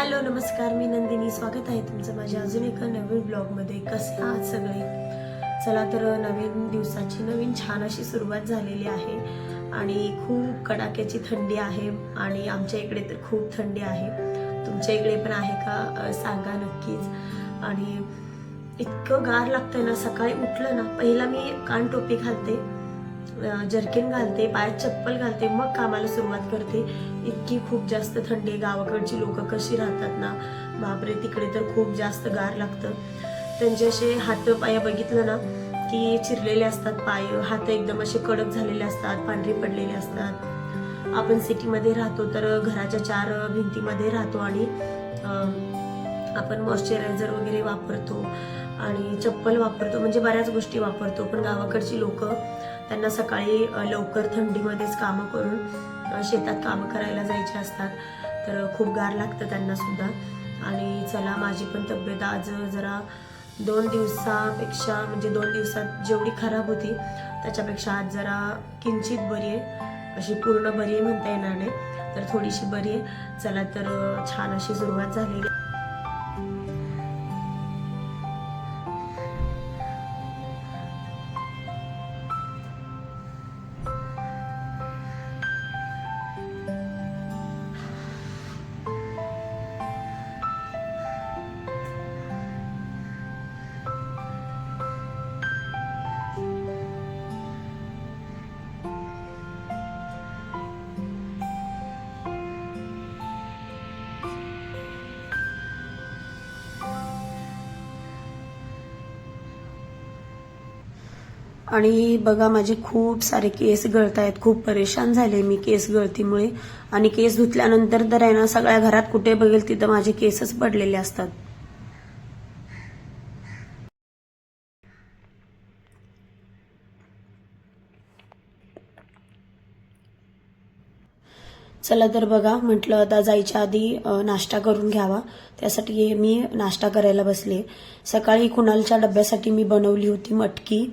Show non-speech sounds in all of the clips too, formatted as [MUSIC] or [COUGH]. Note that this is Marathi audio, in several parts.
हॅलो नमस्कार. मी नंदिनी. स्वागत आहे तुमचं माझ्या अजून एका नवीन ब्लॉगमध्ये. कसे आहात सगळे? चला तर नवीन दिवसाची नवीन छान अशी सुरुवात झालेली आहे. आणि खूप कडाक्याची थंडी आहे आणि आमच्या इकडे तर खूप थंडी आहे. तुमच्या इकडे पण आहे का? सांगा नक्कीच. आणि इतकं गार लागतंय ना सकाळी उठलं ना पहिला मी कान टोपी घालते. जर्किन घालते पायात चप्पल घालते मग कामाला सुरुवात करते. इतकी खूप जास्त थंडी गावाकडची लोक कशी राहतात ना? बापरे तिकडे तर खूप जास्त गार लागतं. त्यांचे असे हात पाय बघितलं ना की चिरलेले असतात पाय हात एकदम असे कडक झालेले असतात पांढरे पडलेले असतात. आपण सिटीमध्ये राहतो तर घराच्या चार भिंतीमध्ये राहतो आणि आपण मॉइश्चरायझर वगैरे वापरतो आणि चप्पल वापरतो म्हणजे बऱ्याच गोष्टी वापरतो. पण गावाकडची लोक त्यांना सकाळी लवकर थंडीमध्येच कामं करून शेतात कामं करायला जायचे असतात. तर खूप गार लागतं त्यांना सुद्धा. आणि चला माझी पण तब्येत आज जरा दोन दिवसापेक्षा म्हणजे दोन दिवसात जेवढी खराब होती त्याच्यापेक्षा आज जरा किंचित बरी आहे. अशी पूर्ण बरी आहे म्हणता येणार नाही. तर थोडीशी बरी आहे. चला तर छान अशी सुरुवात झालेली आणि बघा माझे खूप सारे केस गळत आहेत खूप परेशान झाले मी केस गळतीमुळे. आणि केस धुतल्यानंतर तर आहे ना सगळ्या घरात कुठे बघेल तिथं माझे केसच पडलेले असतात. चला तर बघा म्हटलं आता जायच्या आधी नाश्ता करून घ्यावा. त्यासाठी मी नाश्ता करायला बसले. सकाळी कुणालच्या डब्यासाठी मी बनवली होती मटकी.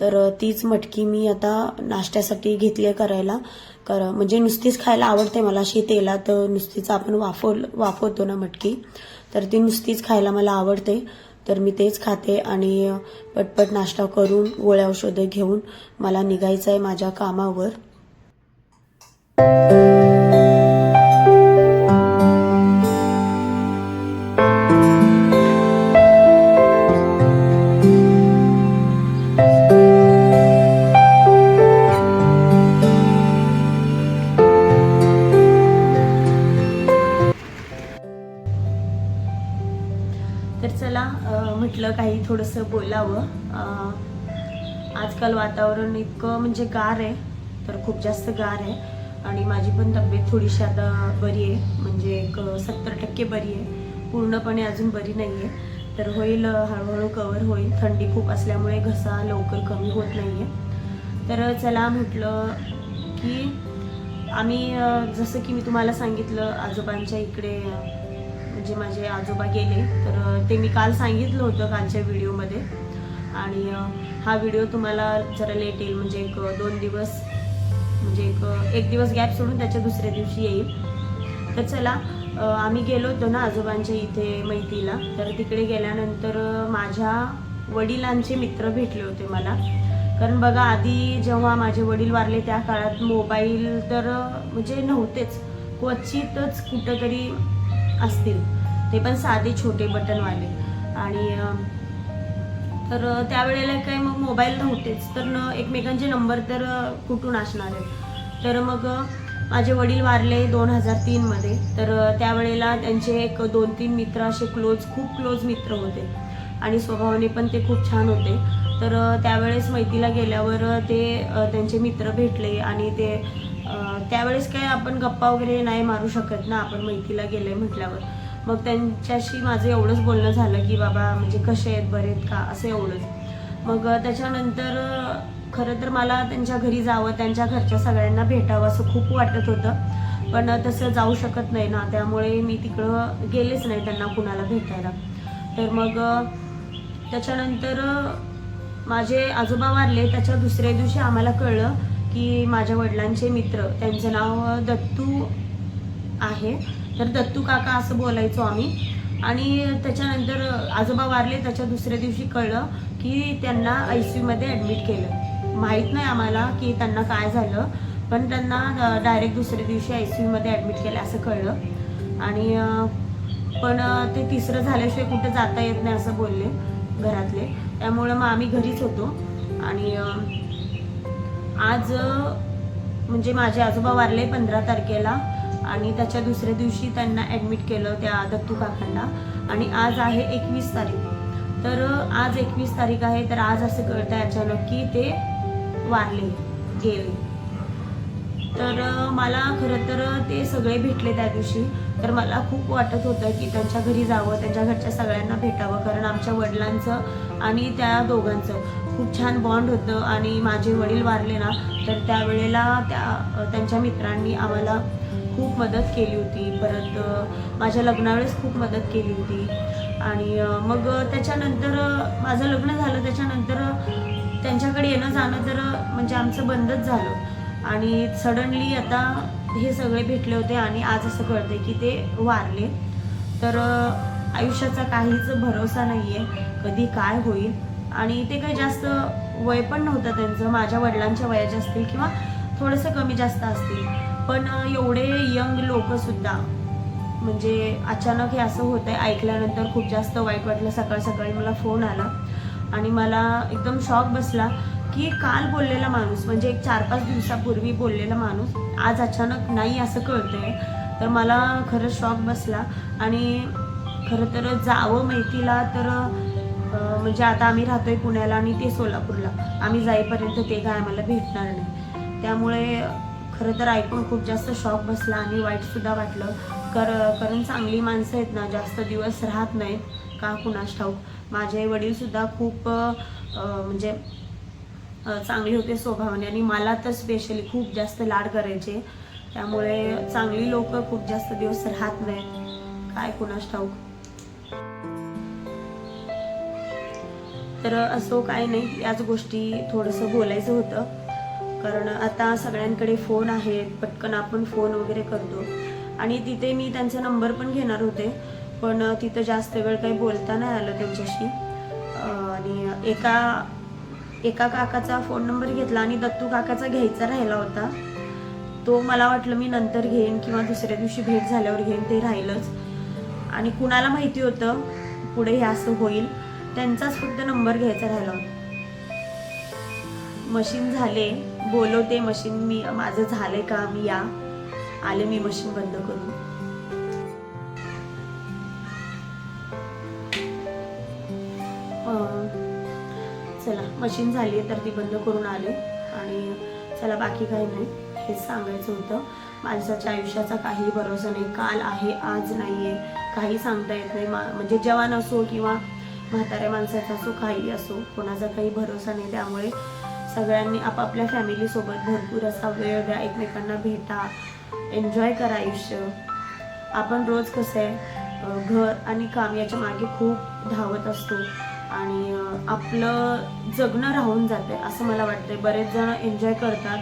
तर तीच मटकी मी आता नाश्त्यासाठी घेतली आहे करायला. कर म्हणजे नुसतीच खायला आवडते मला. अशी तेलात तर नुसतीच आपण वाफवल वाफवतो ना मटकी तर ती नुसतीच खायला मला आवडते. तर मी तेच खाते आणि पटपट नाश्ता करून गोळ्या औषधं घेऊन मला निघायचं आहे माझ्या कामावर. म्हटलं काही थोडंसं बोलावं. आजकाल वातावरण इतकं म्हणजे गार आहे तर खूप जास्त गार आहे. आणि माझी पण तब्येत थोडीशी आता बरी आहे म्हणजे एक सत्तर टक्के बरी आहे. पूर्णपणे अजून बरी नाही आहे. तर होईल हळूहळू कवर होईल. थंडी खूप असल्यामुळे घसा लवकर कमी होत नाही आहे. तर चला म्हटलं की आम्ही जसं की मी तुम्हाला सांगितलं आजोबांच्या इकडे म्हणजे माझे आजोबा गेले तर ते मी काल सांगितलं होतं कालच्या व्हिडिओमध्ये. आणि हा व्हिडिओ तुम्हाला जरा लेट येईल म्हणजे एक दोन दिवस म्हणजे एक एक दिवस गॅप सोडून त्याच्या दुसऱ्या दिवशी येईल. तर चला आम्ही गेलो होतो ना आजोबांच्या इथे मैतीला. तर तिकडे गेल्यानंतर माझ्या वडिलांचे मित्र भेटले होते मला. कारण बघा आधी जेव्हा माझे वडील वारले त्या काळात मोबाईल तर म्हणजे नव्हतेच. क्वचितच कुठंतरी असतील. ते पण साधे छोटे बटनवाले. आणि तर त्यावेळेला काही मग मोबाईल नव्हतेच. तर न एकमेकांचे नंबर तर कुठून असणार आहेत? तर मग माझे वडील वारले दोन हजार तीनमध्ये तर त्यावेळेला त्यांचे एक दोन तीन मित्र असे क्लोज खूप क्लोज मित्र होते. आणि स्वभावाने पण ते खूप छान होते. तर त्यावेळेस मैतीला गेल्यावर ते त्यांचे मित्र भेटले आणि ते त्यावेळेस काय आपण गप्पा वगैरे नाही मारू शकत ना आपण मैतीला गेले म्हटल्यावर. मग त्यांच्याशी माझं एवढंच बोलणं झालं की बाबा म्हणजे कसे आहेत बरे आहेत का? असं एवढंच. मग त्याच्यानंतर खरं तर मला त्यांच्या घरी जावं त्यांच्या घरच्या सगळ्यांना भेटावं असं खूप वाटत होतं. पण तसं जाऊ शकत नाही ना त्यामुळे मी तिकडं गेलेच नाही त्यांना कुणाला भेटायला. तर मग त्याच्यानंतर माझे आजोबा वारले त्याच्या दुसऱ्या दिवशी आम्हाला कळलं की माझ्या वडिलांचे मित्र त्यांचं नाव दत्तू आहे. तर दत्तू काका असं बोलायचो आम्ही. आणि त्याच्यानंतर आजोबा वारले त्याच्या दुसऱ्या दिवशी कळलं की त्यांना आय सी यूमध्ये ॲडमिट केलं. माहीत नाही आम्हाला की त्यांना काय झालं पण त्यांना डायरेक्ट दुसऱ्या दिवशी आय सी यूमध्ये ॲडमिट केलं असं कळलं. आणि पण ते तिसरं झाल्याशिवाय कुठं जाता येत नाही असं बोलले घरातले. त्यामुळं मग आम्ही घरीच होतो. आणि आज म्हणजे माझे आजोबा वारले पंधरा तारखेला आणि त्याच्या दुसऱ्या दिवशी त्यांना ॲडमिट केलं त्या दत्तू काकांना. आणि आज आहे एकवीस तारीख. तर आज एकवीस तारीख आहे तर आज असं कळतं अचानक की ते वारले गेले. तर मला खरं तर ते सगळे भेटले त्या दिवशी. तर मला खूप वाटत होतं की त्यांच्या घरी जावं त्यांच्या घरच्या सगळ्यांना भेटावं कारण आमच्या वडिलांचं आणि त्या दोघांचं. खूप छान बॉन्ड होतं आणि माझे वडील वारले ना तर त्यावेळेला त्या त्यांच्या मित्रांनी आम्हाला खूप मदत केली होती. परत माझ्या लग्नावेळेस खूप मदत केली होती. आणि मग त्याच्यानंतर माझं लग्न झालं त्याच्यानंतर त्यांच्याकडे येणं जाणं तर म्हणजे आमचं बंदच झालं. आणि सडनली आता हे सगळे भेटले होते आणि आज असं कळते की ते वारले. तर आयुष्याचा काहीच भरोसा नाही आहे कधी काय होईल? आणि ते काही जास्त वय पण नव्हतं त्यांचं. माझ्या वडिलांच्या वयाचे असतील किंवा थोडंसं कमी जास्त असतील. पण एवढे यंग लोकसुद्धा म्हणजे अचानक हे असं होतं आहे ऐकल्यानंतर खूप जास्त वाईट वाटलं. सकाळ सकाळी मला फोन आला आणि मला एकदम शॉक बसला की काल बोललेला माणूस म्हणजे एक चार पाच दिवसापूर्वी बोललेला माणूस आज अचानक नाही असं कळतं आहे तर मला खरंच शॉक बसला आणि खरं तर जावं माहितीला तर म्हणजे आता आम्ही राहतोय पुण्याला आणि ते सोलापूरला. आम्ही जाईपर्यंत ते काय आम्हाला भेटणार नाही. त्यामुळे खरं तर ऐकून खूप जास्त शॉक बसला आणि वाईटसुद्धा वाटलं. कर कारण चांगली माणसं आहेत ना जास्त दिवस राहत नाहीत. का कुणास ठाऊक? माझे वडीलसुद्धा खूप म्हणजे चांगले होते स्वभावाने आणि मला तर स्पेशली खूप जास्त लाड करायचे. त्यामुळे चांगली लोक खूप जास्त दिवस राहत नाहीत. काय कुणास ठाऊक? तर असो काय नाही याच गोष्टी थोडंसं बोलायचं होतं. कारण आता सगळ्यांकडे फोन आहेत पटकन आपण फोन वगैरे करतो. आणि तिथे मी त्यांचा नंबर पण घेणार होते पण तिथं जास्त वेळ काही बोलता नाही आलं त्यांच्याशी. आणि एका एका काकाचा फोन नंबर घेतला आणि दत्तू काकाचा घ्यायचा राहिला होता. तो मला वाटलं मी नंतर घेईन किंवा दुसऱ्या दिवशी भेट झाल्यावर घेईन ते राहिलंच. आणि कुणाला माहिती होतं पुढे हे असं होईल. त्यांचाच फक्त नंबर घ्यायचा राहिला होता. मशीन झाले बोलवते मशीन मी माझं झालंय का? मी या. आले मी मशीन बंद करून. चला मशीन झाली आहे तर ती बंद करून आले. आणि चला बाकी काही नाही. हेच सांगायचं होतं. माणसाच्या आयुष्याचा काही भरोसा नाही. काल आहे आज नाही आहे काही सांगता येत नाही. मा म्हणजे जवान असो किंवा म्हाताऱ्या माणसाचा असो काही असो कोणाचा काही भरोसा नाही. त्यामुळे सगळ्यांनी आपापल्या फॅमिलीसोबत भरपूर असा वेळ द्या. एकमेकांना भेटा एन्जॉय करा आयुष्य. आपण रोज कसं आहे घर आणि काम याच्या मागे खूप धावत असतो आणि आपलं जगणं राहून जाते असं मला वाटतंय. बरेच जण एन्जॉय करतात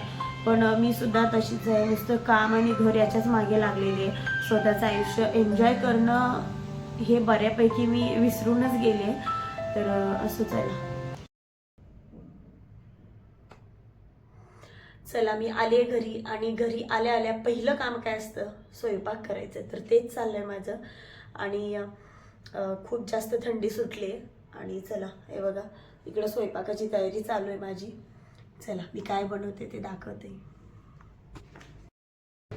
पण मी सुद्धा तशीच आहे. नुसतं काम आणि घर याच्याच मागे लागलेली आहे. स्वतःचं आयुष्य एन्जॉय करणं हे बऱ्यापैकी मी विसरूनच गेले तर असं चला. चला मी आले घरी आणि घरी आल्या आल्या पहिलं काम काय असतं? स्वयंपाक करायचं तर तेच चाललंय माझं. आणि खूप जास्त थंडी सुटली आहे. आणि चला हे बघा. इकडं स्वयंपाकाची तयारी चालू आहे माझी. चला मी काय बनवते ते दाखवते.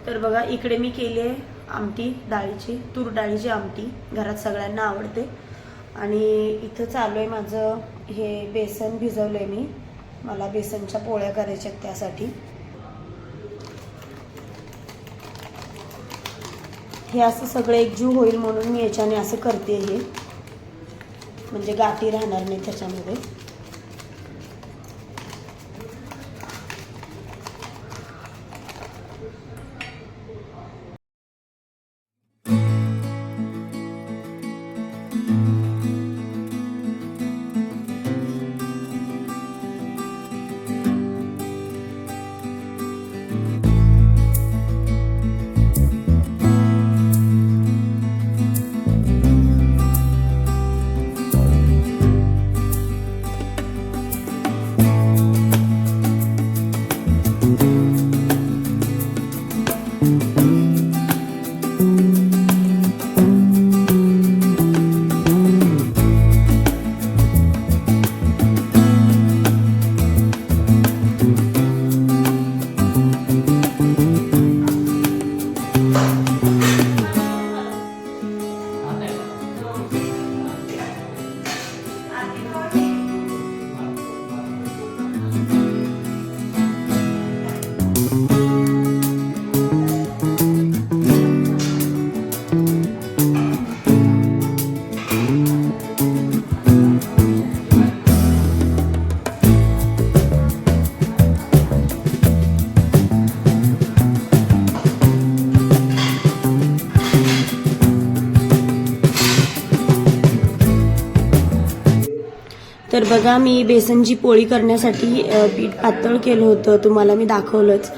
तर बघा इकडे मी केली आहे आमटी डाळीची तूर डाळीची आमटी. घरात सगळ्यांना आवडते. आणि इथं चालू आहे माझं हे बेसन भिजवलं आहे मी. मला बेसनच्या पोळ्या करायच्या त्यासाठी. हे असं सगळं एकजीव होईल म्हणून मी याच्याने असं करते हे. म्हणजे गाठी राहणार नाही त्याच्यामध्ये. तर बघा मी बेसनची पोळी करण्यासाठी पीठ पातळ केलं होतं. तुम्हाला मी दाखवलंच.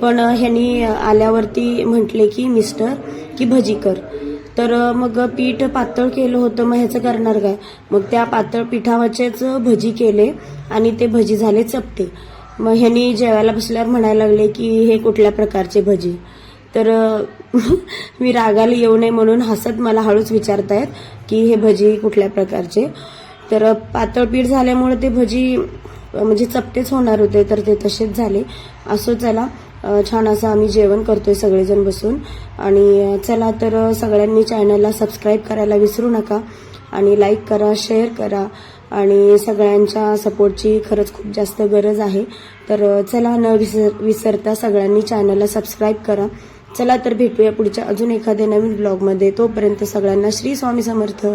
पण ह्यांनी आल्यावरती म्हटले की मिस्टर की भजी कर. तर मग पीठ पातळ केलं होतं. मग ह्याचं करणार काय? मग त्या पातळ पिठावरचेच भजी केले आणि ते भजी झाले चपटे. मग ह्यांनी जेवायला बसल्यावर म्हणायला लागले की हे कुठल्या प्रकारचे भजी? तर [LAUGHS] मी रागाला येऊ नये म्हणून हसत मला हळूच विचारतायत की हे भजी कुठल्या प्रकारचे? तर पातळ पीठ झाल्यामुळे ते भजी म्हणजे चपटेच होणार होते तर ते तसेच झाले. असो चला छान असं आम्ही जेवण करतोय सगळेजण बसून. आणि चला तर सगळ्यांनी चॅनलला सबस्क्राईब करायला विसरू नका. आणि लाईक करा शेअर करा. आणि सगळ्यांच्या सपोर्टची खरंच खूप जास्त गरज आहे. तर चला न विसर विसरता सगळ्यांनी चॅनलला सबस्क्राईब करा. चला तर भेटूया पुढच्या अजून एखाद्या नवीन ब्लॉगमध्ये तोपर्यंत सगळ्यांना श्री स्वामी समर्थ.